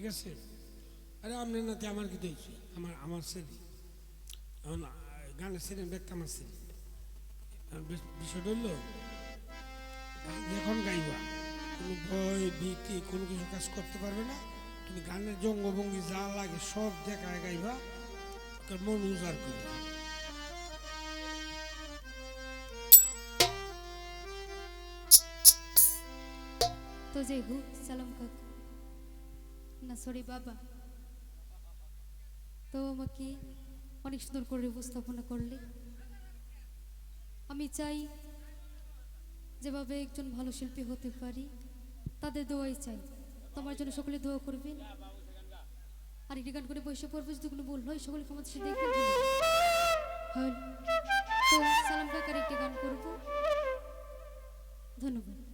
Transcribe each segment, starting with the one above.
ঠিক আছে? আরে আপনার নাতে আমার কি দিয়েছি আমার আমার শ্রেণি এখন গানের শ্রেণি ব্যক্তি আমার এখন বিষয়টা হলো যখন গাইবা। কোনো ভয়, ভীতি, কোনো কিছু কাজ করতে পারবে না। তুমি গানের জঙ্গভঙ্গি যা লাগে সব দেখায় গাইবা। মন উজাড় করবে। তো যাই হোক সালাম কাকু। না সরি বাবা। তো আমাকে অনেক সুন্দর করে উপস্থাপনা করলে। আমি চাই যেভাবে একজন ভালো শিল্পী হতে পারি, তাদের দোয়াই চাই। তোমার জন্য সকলে দোয়া করবেন। আর একটি গান করে বসে পড়ব, যদি কোনো ভুল হয় সকলে ক্ষমতা সে দেখবেন সালাম কাকার একটি গান করব। ধন্যবাদ।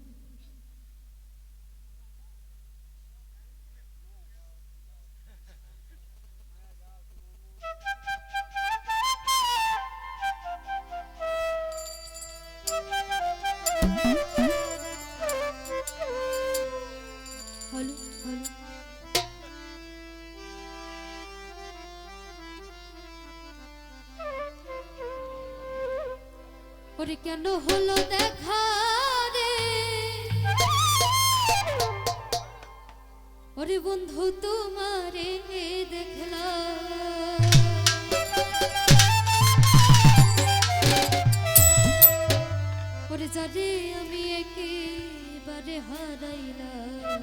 ওরে কেন হলো দেখা রে? ওরে বন্ধু তোমারে দেখলাম ওরে যারে আমি একেবারে হারাইলাম।